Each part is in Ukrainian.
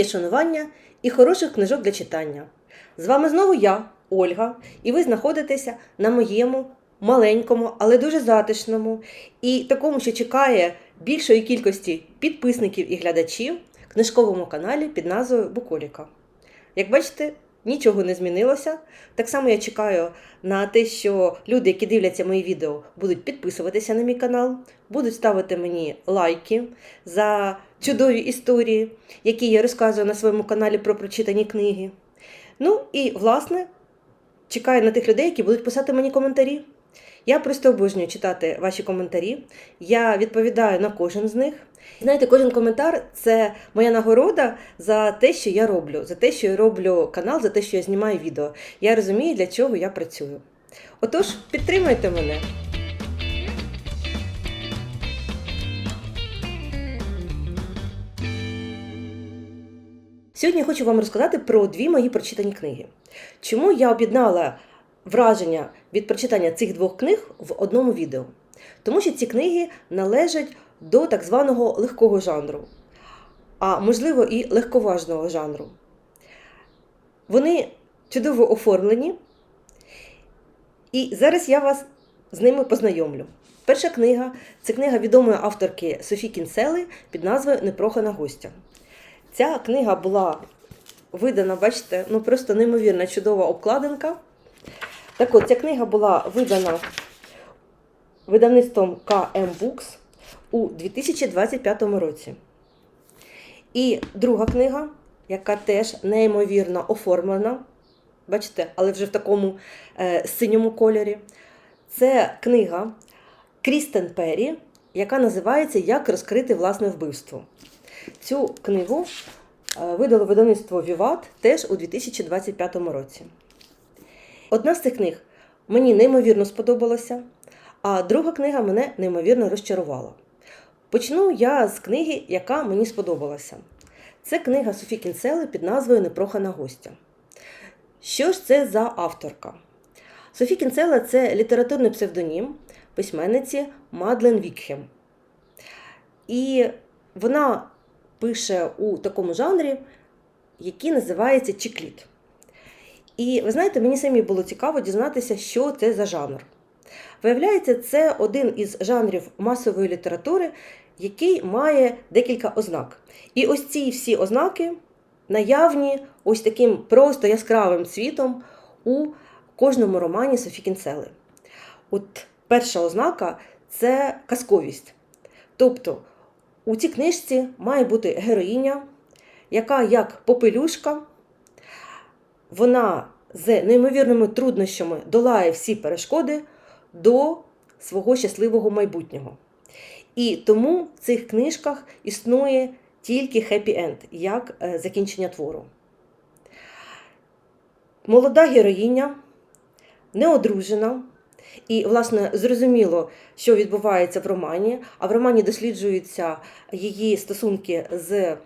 моє шанування і хороших книжок для читання. З вами знову я, Ольга, і ви знаходитеся на моєму маленькому, але дуже затишному і такому, що чекає більшої кількості підписників і глядачів книжковому каналі під назвою Буколіка. Як бачите, нічого не змінилося. Так само я чекаю на те, що люди, які дивляться мої відео, будуть підписуватися на мій канал, будуть ставити мені лайки за чудові історії, які я розказую на своєму каналі про прочитані книги. Ну і, власне, чекаю на тих людей, які будуть писати мені коментарі. Я просто обожнюю читати ваші коментарі. Я відповідаю на кожен з них. Знаєте, кожен коментар це моя нагорода за те, що я роблю, за те, що я роблю канал, за те, що я знімаю відео. Я розумію, для чого я працюю. Отож, підтримайте мене. Сьогодні я хочу вам розказати про дві мої прочитані книги. Чому я об'єднала враження від прочитання цих двох книг в одному відео? Тому що ці книги належать до так званого легкого жанру, а можливо і легковажного жанру. Вони чудово оформлені, і зараз я вас з ними познайомлю. Перша книга це книга відомої авторки Софі Кінсели під назвою Непрохана гостя. Ця книга була видана, бачите, ну просто неймовірна чудова обкладинка. Так от, ця книга була видана видавництвом KM Books у 2025 році. І друга книга, яка теж неймовірно оформлена, бачите, але вже в такому е, синьому кольорі. Це книга Крістен Перрі, яка називається Як розкрити власне вбивство. Цю книгу е, видало видавництво Віват теж у 2025 році. Одна з цих книг мені неймовірно сподобалася, а друга книга мене неймовірно розчарувала. Почну я з книги, яка мені сподобалася. Це книга Софі Кінцели під назвою Непрохана гостя. Що ж це за авторка? Софі Кінцела це літературний псевдонім письменниці Мадлен Вікхем. І вона пише у такому жанрі, який називається Чікліт. І ви знаєте, мені самі було цікаво дізнатися, що це за жанр. Виявляється, це один із жанрів масової літератури, який має декілька ознак. І ось ці всі ознаки наявні ось таким просто яскравим цвітом у кожному романі Софі Кінцели. От перша ознака це казковість. Тобто у цій книжці має бути героїня, яка як попелюшка, вона з неймовірними труднощами долає всі перешкоди до свого щасливого майбутнього. І тому в цих книжках існує тільки хеппі-енд, як е, закінчення твору. Молода героїня, неодружена, і, власне, зрозуміло, що відбувається в романі, а в романі досліджуються її стосунки з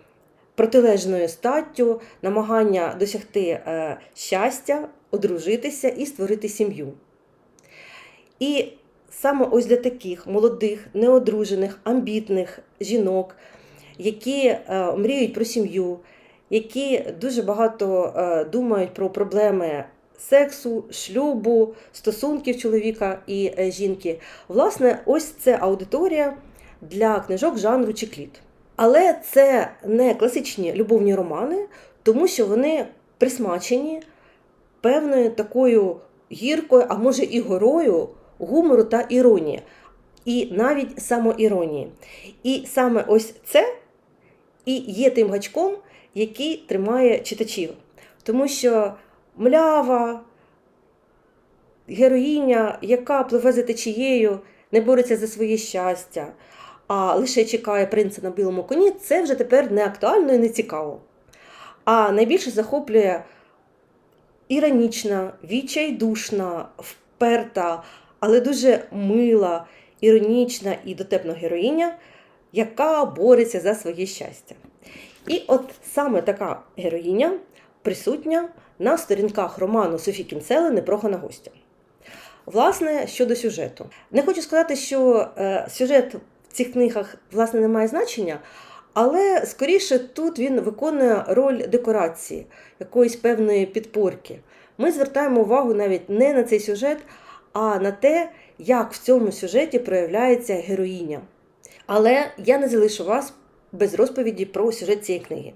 протилежною статтю, намагання досягти е, щастя, одружитися і створити сім'ю. І саме ось для таких молодих, неодружених, амбітних жінок, які е, мріють про сім'ю, які дуже багато е, думають про проблеми сексу, шлюбу, стосунків чоловіка і жінки. Власне, ось це аудиторія для книжок жанру Чекліт. Але це не класичні любовні романи, тому що вони присмачені певною такою гіркою, а може і горою гумору та іронії, і навіть самоіронії. І саме ось це і є тим гачком, який тримає читачів. Тому що млява, героїня, яка пливе за течією, не бореться за своє щастя, а лише чекає принца на білому коні, це вже тепер не актуально і не цікаво. А найбільше захоплює іронічна, відчайдушна, вперта, але дуже мила, іронічна і дотепна героїня, яка бореться за своє щастя. І от саме така героїня присутня на сторінках роману Софі Кінцели Непрохана гостя. Власне, щодо сюжету. Не хочу сказати, що е, сюжет цих книгах власне не має значення, Але скоріше тут він виконує роль декорації, якоїсь певної підпорки. Ми звертаємо увагу навіть не на цей сюжет, а на те, як в цьому сюжеті проявляється героїня. Але я не залишу вас без розповіді про сюжет цієї книги.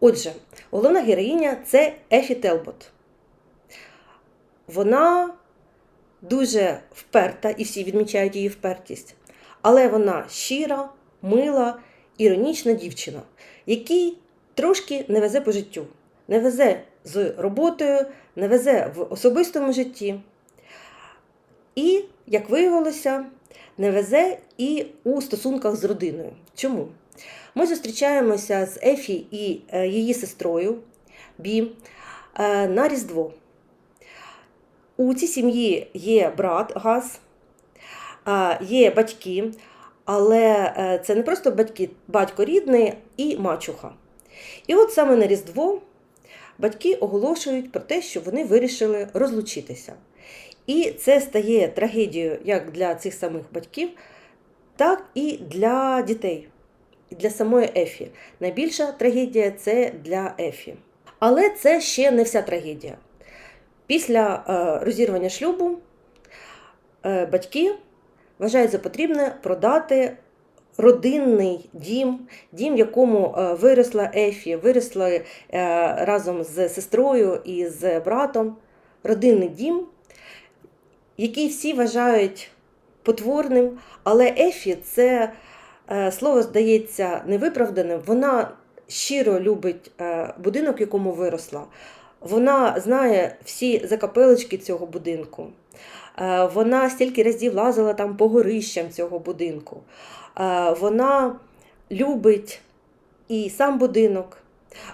Отже, головна героїня це Ефі Телбот. Вона дуже вперта, і всі відмічають її впертість, але вона щира, мила, іронічна дівчина, якій трошки не везе по життю, не везе з роботою, не везе в особистому житті. І, як виявилося, не везе і у стосунках з родиною. Чому? Ми зустрічаємося з Ефі і е, її сестрою Бі е, на Різдво. У цій сім'ї є брат Газ, є батьки, але е, це не просто батьки, батько рідний і мачуха. І от саме на Різдво батьки оголошують про те, що вони вирішили розлучитися. І це стає трагедією як для цих самих батьків, так і для дітей, для самої Ефі. Найбільша трагедія це для Ефі. Але це ще не вся трагедія. Після е, розірвання шлюбу е, батьки вважають за потрібне продати родинний дім, дім, в якому е, виросла Ефі, виросла е, разом з сестрою і з братом. Родинний дім, який всі вважають потворним, але Ефі це е, слово здається невиправданим. Вона щиро любить будинок, в якому виросла. Вона знає всі закапелочки цього будинку. Е, Вона стільки разів лазила там по горищам цього будинку. Е, Вона любить і сам будинок,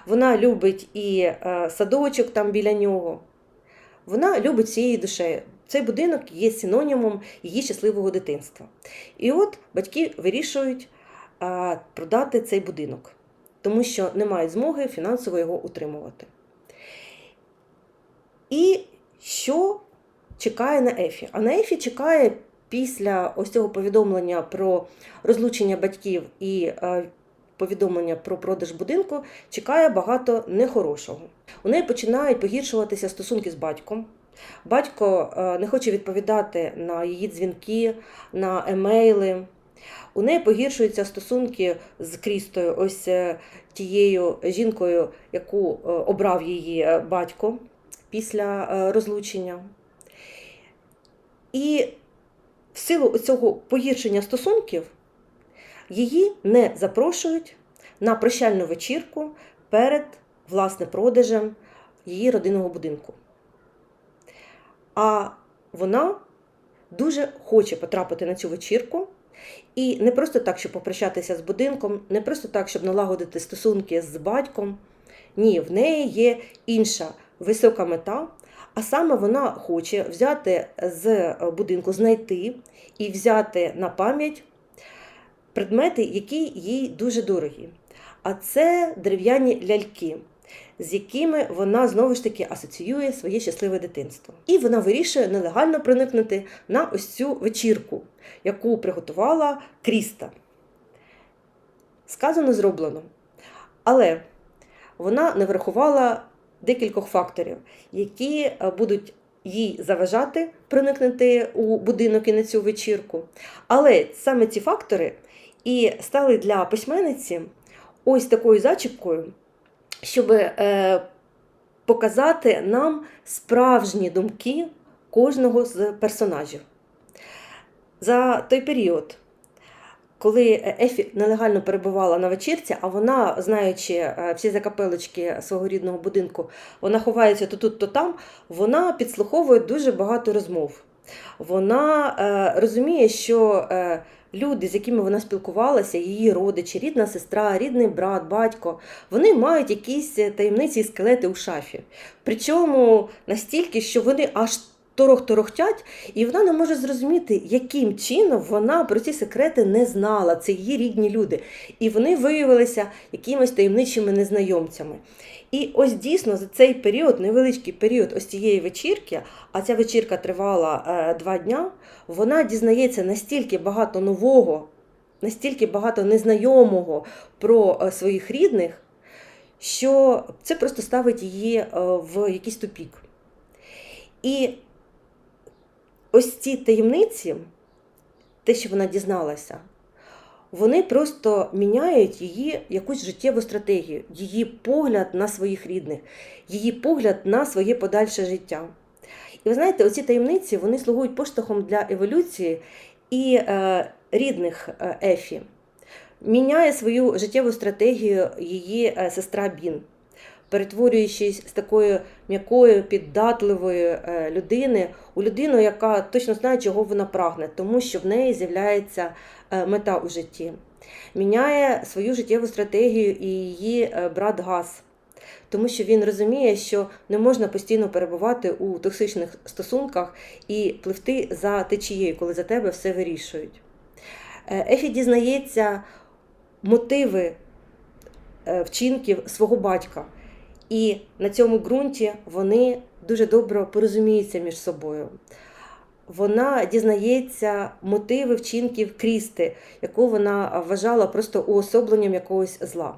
вона любить і е, садочок там біля нього. Вона любить всією душею. Цей будинок є синонімом її щасливого дитинства. І от батьки вирішують продати цей будинок, тому що не мають змоги фінансово його утримувати. І що чекає на Ефі? А на Ефі чекає після ось цього повідомлення про розлучення батьків і е, повідомлення про продаж будинку, чекає багато нехорошого. У неї починають погіршуватися стосунки з батьком. Батько е, не хоче відповідати на її дзвінки, на емейли. У неї погіршуються стосунки з Крістою, ось е, тією жінкою, яку обрав її батько після розлучення. І в силу цього погіршення стосунків її не запрошують на прощальну вечірку перед власне продажем її родинного будинку. А вона дуже хоче потрапити на цю вечірку. І не просто так, щоб попрощатися з будинком, не просто так, щоб налагодити стосунки з батьком. Ні, в неї є інша висока мета, а саме вона хоче взяти з будинку, знайти і взяти на пам'ять предмети, які їй дуже дорогі. А це дерев'яні ляльки, з якими вона знову ж таки асоціює своє щасливе дитинство. І вона вирішує нелегально проникнути на ось цю вечірку, яку приготувала Кріста. Сказано, зроблено. Але вона не врахувала декількох факторів, які е, будуть їй заважати проникнути у будинок і на цю вечірку. Але саме ці фактори і стали для письменниці ось такою зачіпкою, щоб е, показати нам справжні думки кожного з персонажів. За той період, коли Ефі нелегально перебувала на вечірці, а вона, знаючи е, всі закапелочки свого рідного будинку, вона ховається то тут, то там, вона підслуховує дуже багато розмов. Вона е, розуміє, що е, люди, з якими вона спілкувалася, її родичі, рідна сестра, рідний брат, батько, вони мають якісь таємниці і скелети у шафі. Причому настільки, що вони аж торох-торохтять, і вона не може зрозуміти, яким чином вона про ці секрети не знала. Це її рідні люди. І вони виявилися якимись таємничими незнайомцями. І ось дійсно за цей період, невеличкий період ось цієї вечірки, а ця вечірка тривала е, два дня, вона дізнається настільки багато нового настільки багато незнайомого про е, своїх рідних, що це просто ставить її е, в якийсь тупік. І ось ці таємниці, те, що вона дізналася, вони просто міняють її якусь життєву стратегію, її погляд на своїх рідних, її погляд на своє подальше життя. І ви знаєте, оці таємниці вони слугують поштовхом для еволюції і е, рідних е, Ефі. Міняє свою життєву стратегію її е, сестра Бін, перетворюючись з такої м'якої, піддатливої е, людини у людину, яка точно знає, чого вона прагне, тому що в неї з'являється е, мета у житті. Міняє свою життєву стратегію і її е, брат Газ тому що він розуміє, що не можна постійно перебувати у токсичних стосунках і пливти за течією, коли за тебе все вирішують. Ефі дізнається мотиви вчинків свого батька, і на цьому ґрунті вони дуже добре порозуміються між собою. Вона дізнається мотиви вчинків Крісти, яку вона вважала просто уособленням якогось зла.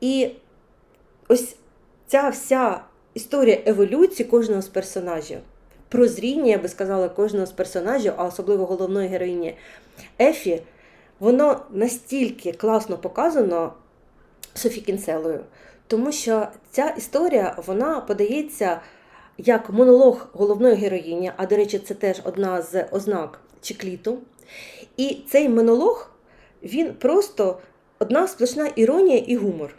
І ось ця вся історія еволюції кожного з персонажів, прозріння, я би сказала, кожного з персонажів, а особливо головної героїні Ефі, воно настільки класно показано Софі Кінцелою, тому що ця історія вона подається як монолог головної героїні, а до речі, це теж одна з ознак Чекліту. І цей монолог він просто одна сплошна іронія і гумор.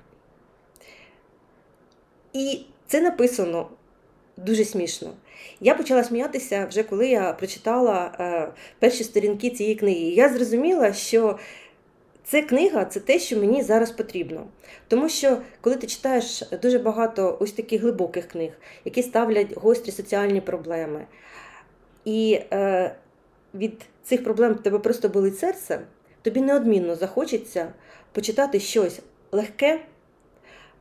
І це написано дуже смішно. Я почала сміятися вже коли я прочитала е, перші сторінки цієї книги. Я зрозуміла, що ця книга це те, що мені зараз потрібно. Тому що, коли ти читаєш дуже багато ось таких глибоких книг, які ставлять гострі соціальні проблеми, і е, від цих проблем тебе просто болить серце, тобі неодмінно захочеться почитати щось легке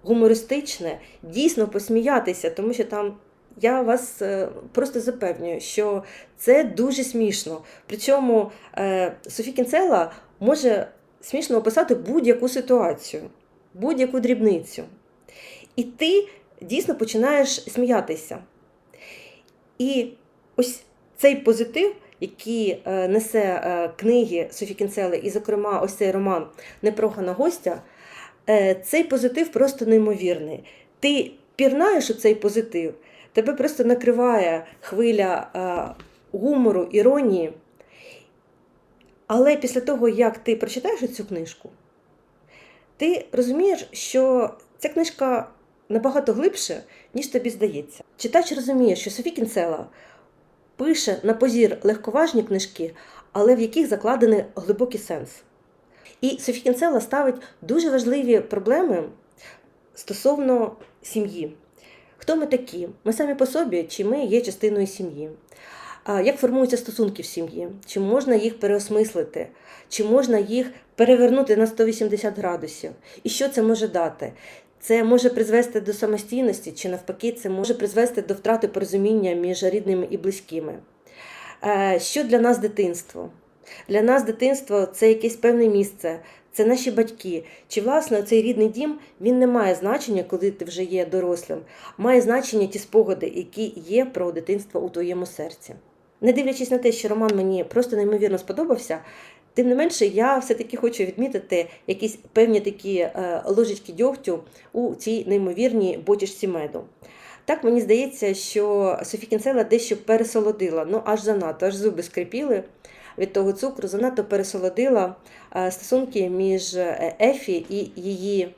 гумористичне, дійсно посміятися, тому що там. Я вас е, просто запевнюю, що це дуже смішно. Причому е, Софі Кінцела може смішно описати будь-яку ситуацію, будь-яку дрібницю. І ти дійсно починаєш сміятися. І ось цей позитив, який е, несе книги Софі Кінцели, і, зокрема, ось цей роман Непрохана гостя. Е, цей позитив просто неймовірний. Ти пірнаєш у цей позитив, тебе просто накриває хвиля е, гумору, іронії. Але після того, як ти прочитаєш цю книжку, ти розумієш, що ця книжка набагато глибше, ніж тобі здається. Читач розуміє, що Софі Кінцела пише на позір легковажні книжки, але в яких закладений глибокий сенс. І Софі Кінцела ставить дуже важливі проблеми стосовно сім'ї. Хто ми такі? Ми самі по собі, чи ми є частиною сім'ї? Як формуються стосунки в сім'ї? Чи можна їх переосмислити? Чи можна їх перевернути на 180 градусів? І що це може дати? Це може призвести до самостійності, чи навпаки, це може призвести до втрати порозуміння між рідними і близькими. Е, що для нас дитинство? Для нас дитинство це якесь певне місце, це наші батьки. Чи, власне, цей рідний дім він не має значення, коли ти вже є дорослим, має значення ті спогади, які є про дитинство у твоєму серці. Не дивлячись на те, що роман мені просто неймовірно сподобався, тим не менше, я все-таки хочу відмітити якісь певні такі е, ложечки дьогтю у цій неймовірній бочечці меду. Так мені здається, що Софі Кінцела дещо пересолодила, ну аж занадто, аж зуби скрипіли від того цукру, занадто пересолодила е, стосунки між е, Ефі і її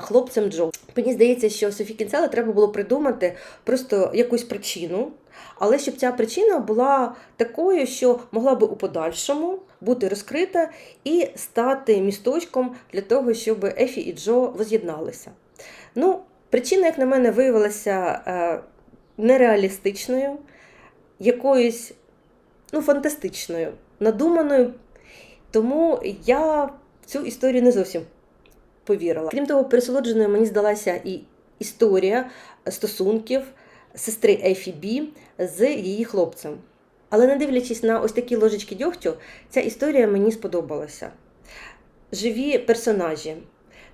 хлопцем Джо. Мені здається, що Софі Кінцела треба було придумати просто якусь причину, але щоб ця причина була такою, що могла би у подальшому бути розкрита і стати місточком для того, щоб Ефі і Джо воз'єдналися. Ну, Причина, як на мене, виявилася нереалістичною, якоюсь ну, фантастичною надуманою. Тому я цю історію не зовсім повірила. Крім того, пересолодженою мені здалася і історія стосунків сестри Ефі Бі з її хлопцем. Але не дивлячись на ось такі ложечки дьогтю, ця історія мені сподобалася. живі персонажі,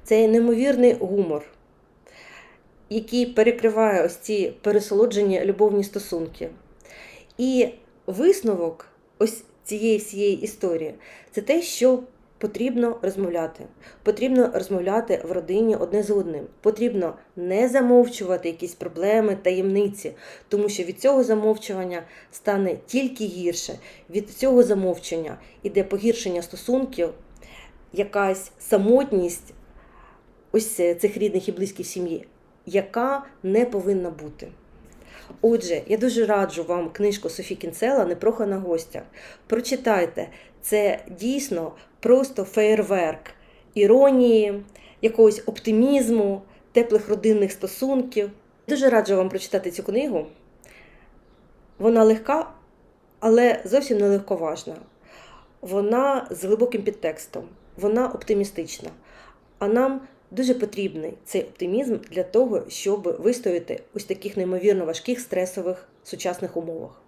це неймовірний гумор, який перекриває ось ці пересолоджені любовні стосунки. І висновок ось цієї всієї історії це те, що потрібно розмовляти. Потрібно розмовляти в родині одне з одним. Потрібно не замовчувати якісь проблеми, таємниці, тому що від цього замовчування стане тільки гірше. Від цього замовчення іде погіршення стосунків, якась самотність ось цих рідних і близьких сім'ї, яка не повинна бути. Отже, я дуже раджу вам книжку Софі Кінцела Непрохана гостя. Прочитайте, це дійсно просто феєрверк іронії, якогось оптимізму, теплих родинних стосунків. Дуже раджу вам прочитати цю книгу. Вона легка, але зовсім не легковажна. Вона з глибоким підтекстом, вона оптимістична. А нам дуже потрібний цей оптимізм для того, щоб вистояти ось таких неймовірно важких стресових сучасних умовах.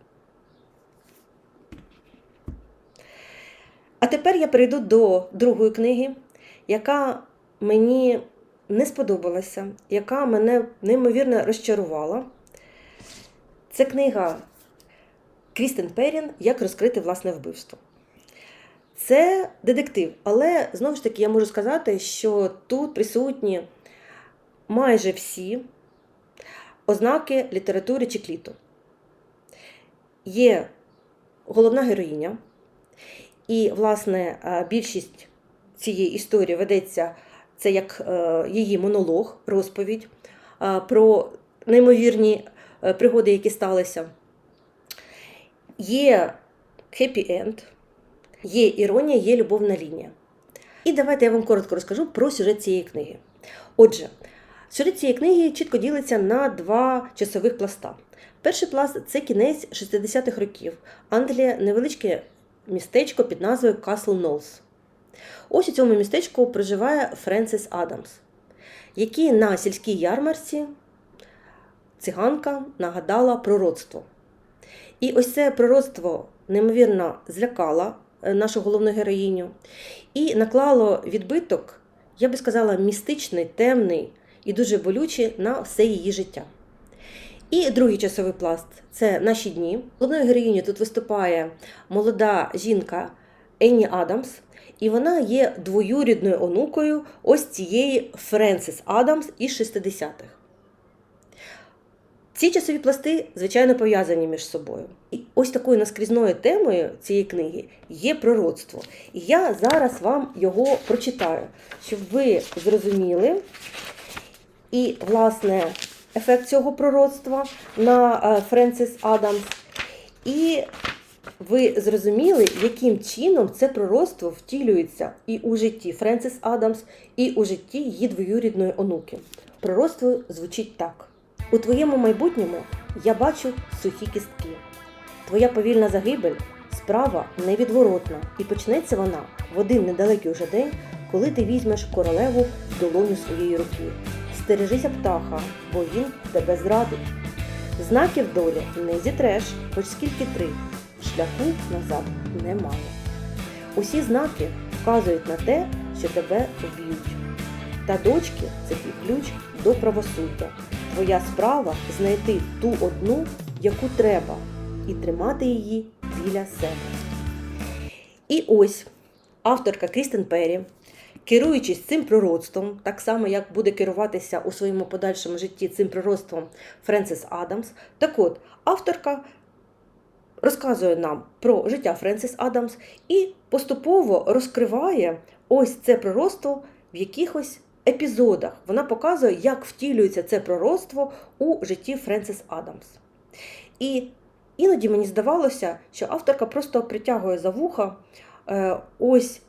А тепер я перейду до другої книги, яка мені не сподобалася, яка мене неймовірно розчарувала. Це книга Крістен Перін Як розкрити власне вбивство. Це детектив, але знову ж таки я можу сказати, що тут присутні майже всі ознаки літератури Чекліту. Є головна героїня, і, власне, більшість цієї історії ведеться це як е, її монолог, розповідь про неймовірні е, пригоди, які сталися. Є хеппі-енд, є іронія, є любовна лінія. І давайте я вам коротко розкажу про сюжет цієї книги. Отже, сюжет цієї книги чітко ділиться на два часових пласта. Перший пласт це кінець 60-х років. Англія невеличке містечко під назвою Касл Нолс. Ось у цьому містечку проживає Френсис Адамс, який на сільській ярмарці циганка нагадала пророцтво. І ось це пророцтво неймовірно злякало е, нашу головну героїню і наклало відбиток, я би сказала, містичний, темний і дуже болючий на все її життя. І другий часовий пласт це наші дні. Головною героїнею тут виступає молода жінка Енні Адамс, і вона є двоюрідною онукою ось цієї Френсис Адамс із 60-х. Ці часові пласти, звичайно, пов'язані між собою. І ось такою наскрізною темою цієї книги є пророцтво. І я зараз вам його прочитаю, щоб ви зрозуміли. І, власне, ефект цього пророцтва на е, Френсис Адамс. І ви зрозуміли, яким чином це пророцтво втілюється і у житті Френсис Адамс, і у житті її двоюрідної онуки. Пророцтво звучить так: у твоєму майбутньому я бачу сухі кістки. Твоя повільна загибель справа невідворотна, і почнеться вона в один недалекий уже день, коли ти візьмеш королеву в долоню своєї руки. Стережися птаха, бо він тебе зрадить. Знаків долі не зітреш, хоч скільки три, шляху назад немає. Усі знаки вказують на те, що тебе вб'ють. Та дочки це твій ключ до правосуддя. Твоя справа знайти ту одну, яку треба, і тримати її біля себе. І ось авторка Крістен Перрі Керуючись цим пророцтвом, так само як буде керуватися у своєму подальшому житті цим пророцтвом Френсис Адамс, так от авторка розказує нам про життя Френсис Адамс і поступово розкриває ось це пророцтво в якихось епізодах. Вона показує, як втілюється це пророцтво у житті Френсис Адамс. І іноді мені здавалося, що авторка просто притягує за вуха е, ось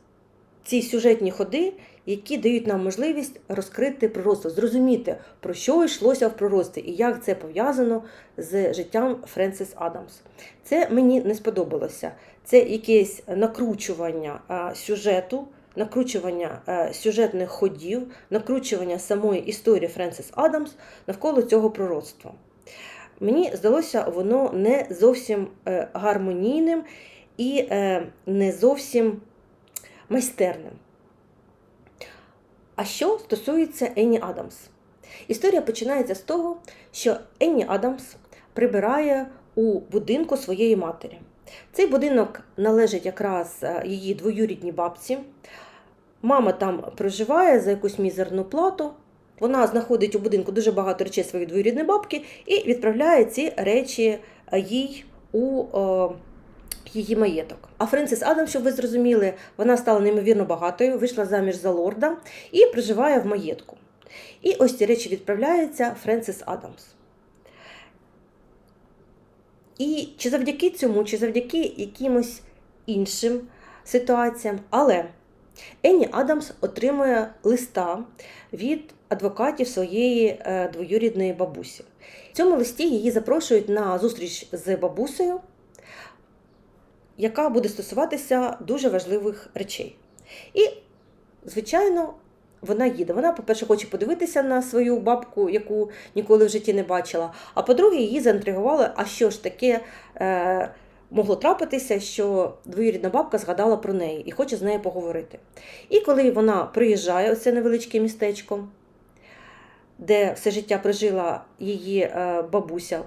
ці сюжетні ходи, які дають нам можливість розкрити пророцтво, зрозуміти, про що йшлося в пророцтві і як це пов'язано з життям Френсис Адамс. Це мені не сподобалося. Це якесь накручування сюжету. Накручування сюжетних ходів, накручування самої історії Френсис Адамс навколо цього пророцтва. Мені здалося, воно не зовсім е, гармонійним і е, не зовсім майстерним. А що стосується Енні Адамс? Історія починається з того, що Енні Адамс прибирає у будинку своєї матері. Цей будинок належить якраз е, її двоюрідній бабці. Мама там проживає за якусь мізерну плату. Вона знаходить у будинку дуже багато речей своєї двоюрідної бабки і відправляє ці речі е, їй у е, її маєток. А Френсіс Адам, щоб ви зрозуміли, вона стала неймовірно багатою, вийшла заміж за лорда і проживає в маєтку. І ось ці речі відправляються Френсіс Адамс. І чи завдяки цьому, чи завдяки якимось іншим ситуаціям, але Енні Адамс отримує листа від адвокатів своєї е, двоюрідної бабусі. В цьому листі її запрошують на зустріч з бабусею, яка буде стосуватися дуже важливих речей. І, звичайно, вона їде. Вона, по-перше, хоче подивитися на свою бабку, яку ніколи в житті не бачила. А по-друге, її заінтригувало, а що ж таке е, могло трапитися, що двоюрідна бабка згадала про неї і хоче з нею поговорити. І коли вона приїжджає у це невеличке містечко, де все життя прожила її е, бабуся,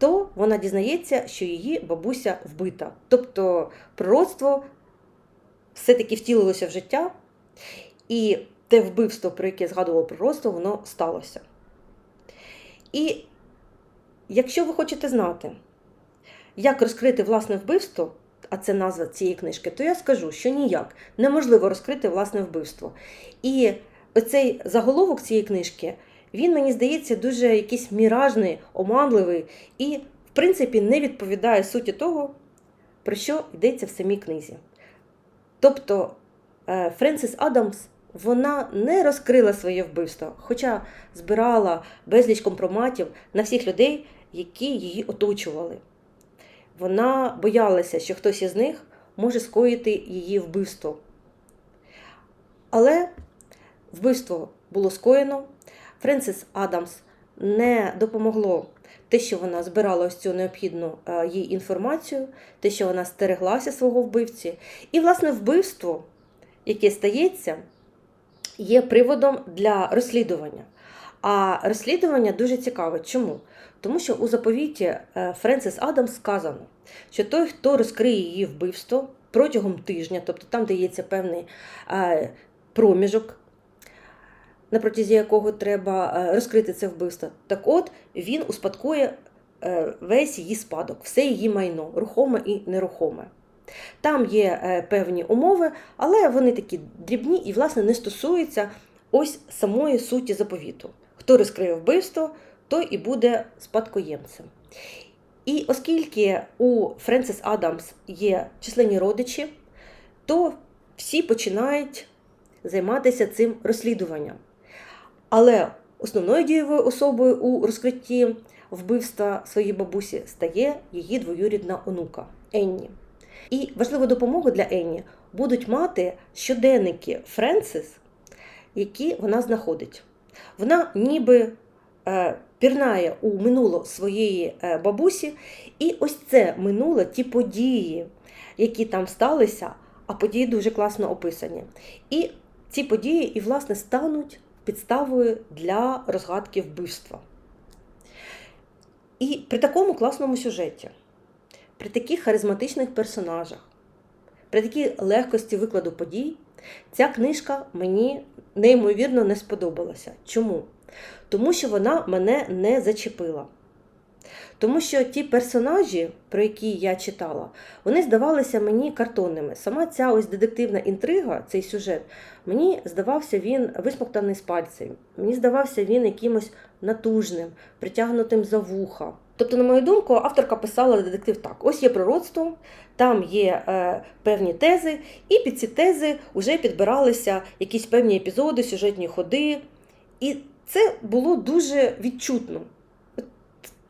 то вона дізнається, що її бабуся вбита. Тобто пророцтво все-таки втілилося в життя. І те вбивство, про яке згадувало пророцтво, воно сталося. І якщо ви хочете знати, як розкрити власне вбивство, а це назва цієї книжки, то я скажу, що ніяк неможливо розкрити власне вбивство. І оцей заголовок цієї книжки, він, мені здається, дуже якийсь міражний, оманливий і, в принципі, не відповідає суті того, про що йдеться в самій книзі. Тобто е, Френсіс Адамс вона не розкрила своє вбивство, хоча збирала безліч компроматів на всіх людей, які її оточували. Вона боялася, що хтось із них може скоїти її вбивство. Але вбивство було скоєно. Френсіс Адамс не допомогло те, що вона збирала ось цю необхідну е, їй інформацію, те, що вона стереглася свого вбивці. І, власне, вбивство, яке стається, є приводом для розслідування. А розслідування дуже цікаве. Чому? Тому що у заповіті е, Френсіс Адамс сказано, що той, хто розкриє її вбивство протягом тижня, тобто там дається певний е, проміжок, на протязі якого треба е, розкрити це вбивство, так от він успадкує весь її спадок, все її майно, рухоме і нерухоме. Там є певні умови, але вони такі дрібні і, власне, не стосуються ось самої суті заповіту. Хто розкриє вбивство, той і буде спадкоємцем. І оскільки у Френсіс Адамс є численні родичі, то всі починають займатися цим розслідуванням. Але основною дієвою особою у розкритті вбивства своєї бабусі стає її двоюрідна онука Енні. І важливу допомогу для Енні будуть мати щоденники Френсис, які вона знаходить. Вона ніби е, пірнає у минуло своєї е, бабусі, і ось це минуле, ті події, які там сталися, а події дуже класно описані. І ці події, і, власне, стануть підставою для розгадки вбивства. І при такому класному сюжеті, при таких харизматичних персонажах, при такій легкості викладу подій, ця книжка мені неймовірно не сподобалася. Чому? Тому що вона мене не зачепила. Тому що ті персонажі, про які я читала, вони здавалися мені картонними. Сама ця ось детективна інтрига, цей сюжет, мені здавався він висмоктаний з пальців. Мені здавався він якимось натужним, притягнутим за вуха. Тобто, на мою думку, авторка писала детектив так: ось є пророцтво, там є е, певні тези, і під ці тези вже підбиралися якісь певні епізоди, сюжетні ходи. І це було дуже відчутно.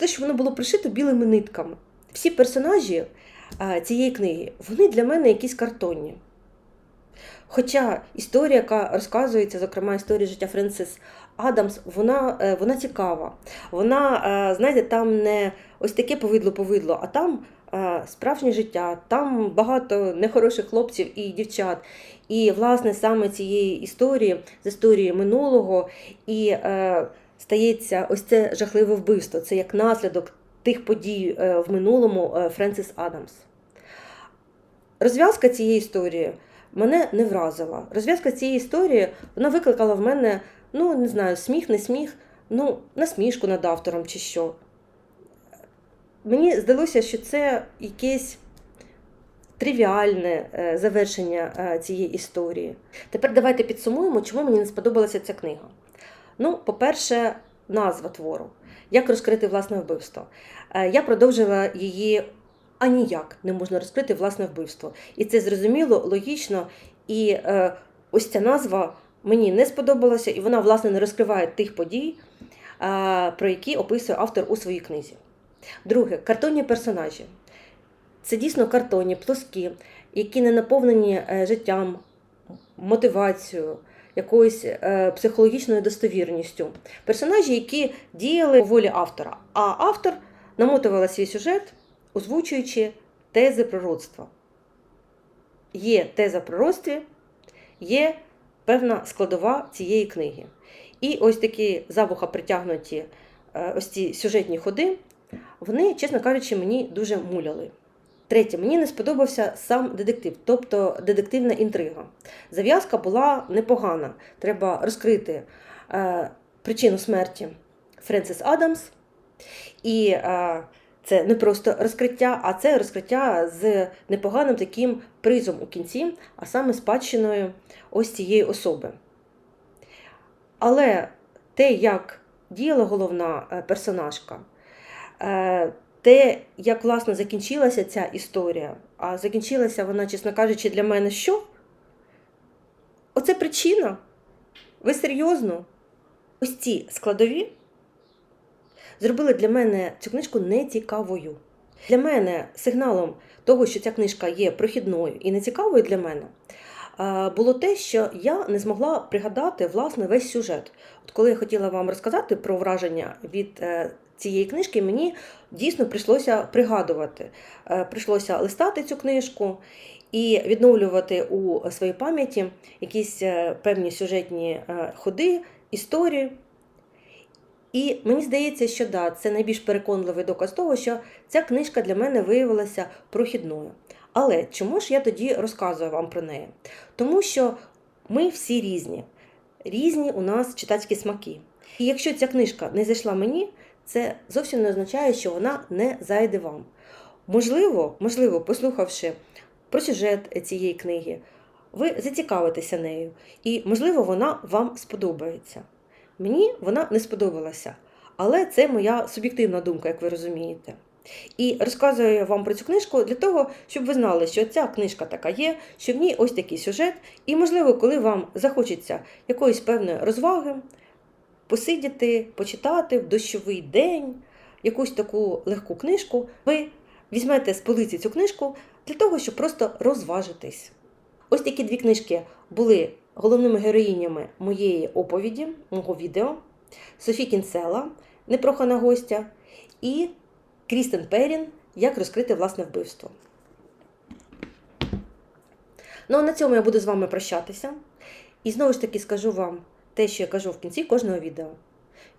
Те, що воно було пришито білими нитками. Всі персонажі е, цієї книги, вони для мене якісь картонні. Хоча історія, яка розказується, зокрема, історія життя Френсис Адамс, вона е, вона цікава. Вона, е, знаєте, там не ось таке повидло-повидло, а там справжнє життя. Там багато нехороших хлопців і дівчат. І, власне, саме цієї історії, з історії минулого, і стається ось це жахливе вбивство. Це як наслідок тих подій е, в минулому е, Френсіс Адамс. Розв'язка цієї історії мене не вразила. Розв'язка цієї історії вона викликала в мене, ну, не знаю, сміх, не сміх, ну, насмішку над автором чи що. Мені здалося, що це якесь тривіальне е, завершення цієї історії. Тепер давайте підсумуємо, чому мені не сподобалася ця книга. Ну, по-перше, назва твору. Як розкрити власне вбивство? Е, Я продовжила її а ніяк не можна розкрити власне вбивство. І це зрозуміло, логічно. І е, ось ця назва мені не сподобалася, і вона, власне, не розкриває тих подій, е, про які описує автор у своїй книзі. Друге, картонні персонажі. Це дійсно картонні, плоскі, які не наповнені життям, мотивацією, якоюсь е, психологічною достовірністю. Персонажі, які діяли по волі автора, а автор намотувала свій сюжет, озвучуючи тези пророцтва. Є теза пророцтві, є певна складова цієї книги. І ось такі завуха притягнуті е, ось ці сюжетні ходи, вони, чесно кажучи, мені дуже муляли. Третє, мені не сподобався сам детектив, тобто детективна інтрига. Зав'язка була непогана. Треба розкрити е, причину смерті Френсіс Адамс. І е, це не просто розкриття, а це розкриття з непоганим таким призом у кінці, а саме спадщиною ось цієї особи. Але те, як діяла головна е, персонажка, е, те, як власне закінчилася ця історія, а закінчилася вона, чесно кажучи, для мене що? Оце причина? Ви серйозно? Ось ці складові зробили для мене цю книжку нецікавою. Для мене сигналом того, що ця книжка є прохідною і нецікавою для мене, було те, що я не змогла пригадати власне весь сюжет. От коли я хотіла вам розказати про враження від е, цієї книжки, мені дійсно прийшлося пригадувати. Е, Прийшлося листати цю книжку і відновлювати у своїй пам'яті якісь е, певні сюжетні е, ходи, історії. І мені здається, що да, це найбільш переконливий доказ того, що ця книжка для мене виявилася прохідною. Але чому ж я тоді розказую вам про неї? Тому що ми всі різні, різні у нас читацькі смаки. І якщо ця книжка не зайшла мені, це зовсім не означає, що вона не зайде вам. Можливо, можливо, послухавши про сюжет цієї книги, ви зацікавитеся нею, і, можливо, вона вам сподобається. Мені вона не сподобалася, але це моя суб'єктивна думка, як ви розумієте. І розказую я вам про цю книжку для того, щоб ви знали, що ця книжка така є, що в ній ось такий сюжет, і, можливо, коли вам захочеться якоїсь певної розваги, посидіти, почитати в дощовий день якусь таку легку книжку, ви візьмете з полиці цю книжку для того, щоб просто розважитись. Ось такі дві книжки були головними героїнями моєї оповіді, мого відео: Софі Кінцела, непрохана гостя, і Крістен Перін, як розкрити власне вбивство. Ну а на цьому я буду з вами прощатися. І знову ж таки скажу вам те, що я кажу в кінці кожного відео.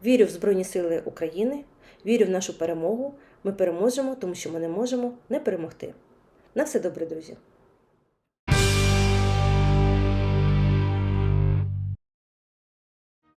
Вірю в Збройні Сили України, вірю в нашу перемогу. Ми переможемо, тому що ми не можемо не перемогти. На все добре, друзі!